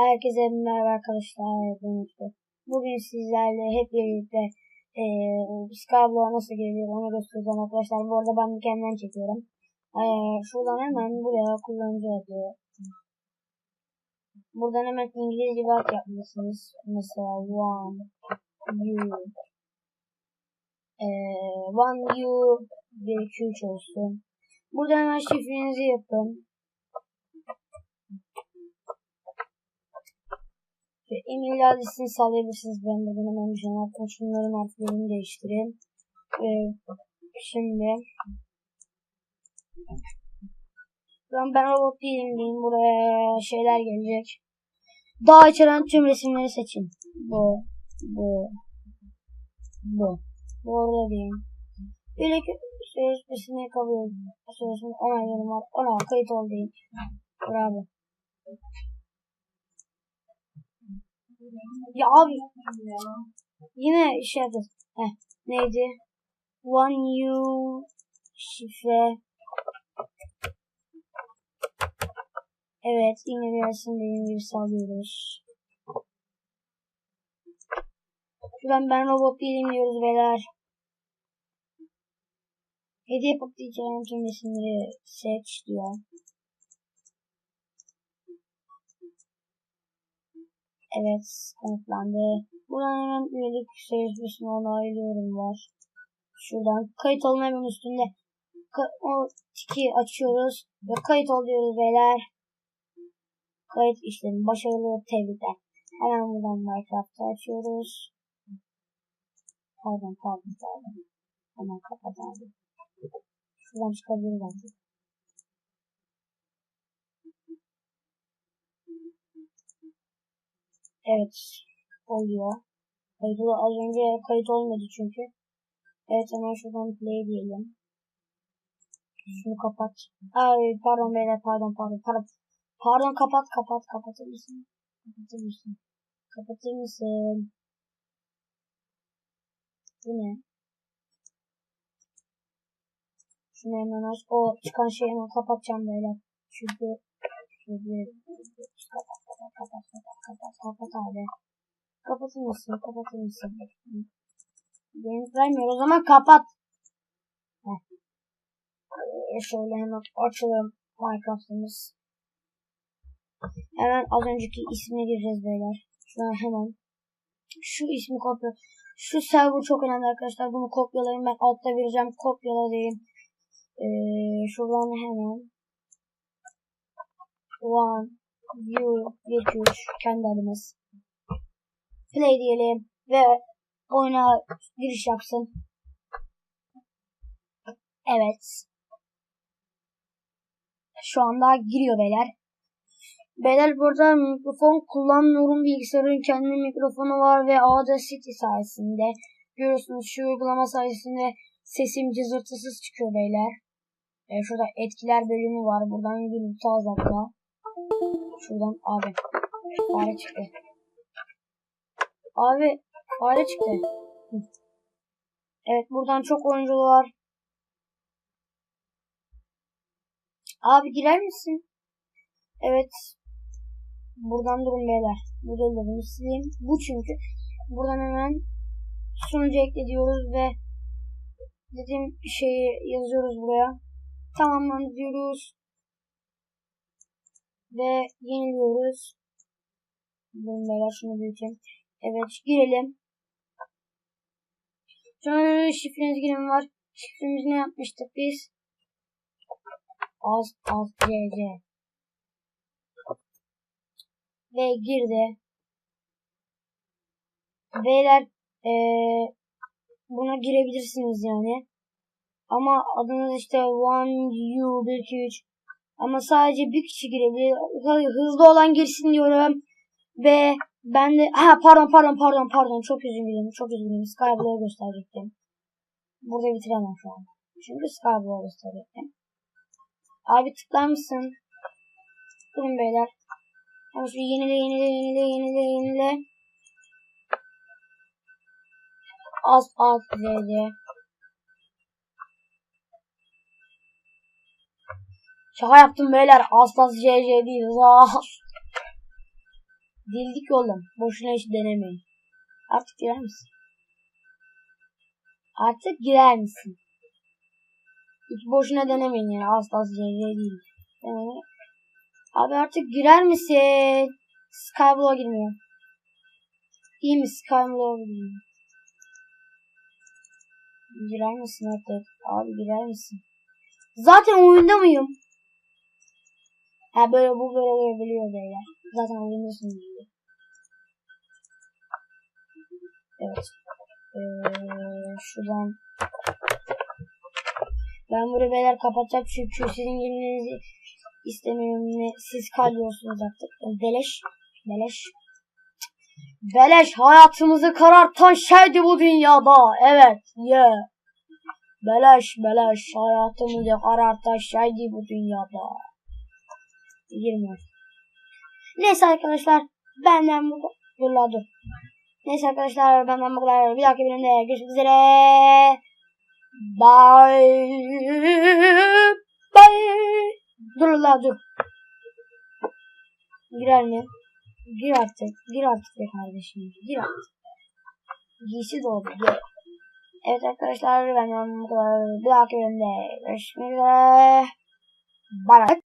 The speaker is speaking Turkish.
Herkese merhaba arkadaşlar. Bugün sizlerle hep birlikte eee Skyblock'a nasıl geliyor onu göstereceğim arkadaşlar. Bu arada ben mükemmel çekiyorum. Eee şuradan hemen buraya kullanıcı adı. Buradan hemen İngilizce bir alt yapmalısınız. Mesela one you eee one you 1 2 3 olsun. Buradan hemen şifrenizi yapın. Ve e-mail adresini sağlayabilirsiniz. Ben de şey yaptım. Şunların harflerini değiştireyim. Ee, şimdi ben, ben robot değilim diyeyim. Buraya şeyler gelecek. Daha içeren tüm resimleri seçin. Bu, bu, bu. Bu orada diyeyim. Böyle sözleşmesini kabul edin. Sözleşmesini onaylarım var. Ona kayıt ol diyeyim. Bravo. Ya abi yine şey yapacağız. Heh, neydi? One you şifre. Evet yine gelsin dediğim gibi sağlıyoruz. Şuradan ben robot değilim diyoruz beyler. Hediye patlayacağım tüm resimleri seç diyor. Evet, kanıtlandı. Buradan hemen üyelik sözleşmesini onaylıyorum var. Şuradan kayıt olun hemen üstünde. Ka- o tiki açıyoruz ve kayıt oluyoruz beyler. Kayıt işlemi başarılı tebrikler. Hemen buradan Minecraft'ı açıyoruz. Pardon pardon pardon. Hemen kapat abi. Şuradan çıkabiliriz artık. Evet. Oluyor. Kayıt az önce kayıt olmadı çünkü. Evet hemen şuradan play diyelim. Şunu kapat. Ay pardon beyler pardon pardon pardon. Pardon kapat kapat kapatır mısın? Kapatır mısın? Kapatır mısın? Bu ne? Şunu hemen aç. O çıkan şeyi hemen kapatacağım beyler. Çünkü çünkü kapat kapat kapat kapat kapat abi. Kapatır mısın? Kapatır mısın? Beni vermiyor. O zaman kapat. Ee, şöyle hemen açalım Minecraft'ımız. Hemen az önceki ismine gireceğiz beyler. Şuna hemen. Şu ismi kopya. Şu server çok önemli arkadaşlar. Bunu kopyalayın. Ben altta vereceğim. Kopyala diyeyim. Ee, şuradan hemen. One. You. 73. Kendi adımız. Play diyelim. Ve oyuna giriş yapsın. Evet. Şu anda giriyor beyler. Beyler burada mikrofon kullanmıyorum. Bilgisayarın kendi mikrofonu var ve Audacity sayesinde görüyorsunuz şu uygulama sayesinde sesim cızırtısız çıkıyor beyler. E, şurada etkiler bölümü var. Buradan gürültü azaltma. Şuradan abi. Fare çıktı. Abi fare çıktı. Evet buradan çok oyuncu var. Abi girer misin? Evet. Buradan durun beyler. Da bunu sileyim. Bu çünkü. Buradan hemen sunucu ekle diyoruz ve dediğim şeyi yazıyoruz buraya. Tamamlandı diyoruz. Ve yeniliyoruz. Beyler şunu büyüteyim. Evet girelim. Sonra şifreniz girin var. Şifremizi ne yapmıştık biz? Az az cc. Ve girdi. Beyler ee, buna girebilirsiniz yani. Ama adınız işte one you 1 2 3 ama sadece bir kişi girebilir. Hızlı olan girsin diyorum. Ve ben de ha pardon pardon pardon pardon çok üzgünüm çok üzgünüm Skyblock'u gösterecektim. Burada bitiremem şu an. Çünkü Skyblock'u gösterecektim. Abi tıklar mısın? Durun beyler. Hemen şu yenile yenile yenile yenile yenile. Az az zc. Şaka yaptım beyler. Az cc değil. Az. Dildik oğlum. Boşuna hiç denemeyin. Artık girer misin? Artık girer misin? Hiç boşuna denemeyin yani. Asla CR değil. Yani, abi artık girer misin? Skyblock'a girmiyor. İyi mi Skyblock'a girmiyor? Girer misin artık? Abi girer misin? Zaten oyunda mıyım? Ha böyle bu böyle olabiliyor beyler. Zaten oyundasınız diyor. Evet. Ee, şuradan ben burayı beyler kapatacağım çünkü sizin girmenizi istemiyorum. Ne- Siz kalıyorsunuz artık. Beleş. Beleş. Beleş hayatımızı karartan şeydi bu dünyada. Evet. Yeah. Beleş beleş hayatımızı karartan şeydi bu dünyada. 20. Neyse arkadaşlar benden bu dur. Neyse arkadaşlar benden bu kadar. Bir dahaki bölümde görüşmek üzere. Bye. Bye. Dur la dur. Girer mi? Gir artık. Gir artık be kardeşim. Gir artık. Giysi doldu. Gir. Evet arkadaşlar benden bu kadar. Bir dahaki bölümde görüşmek üzere. Bye.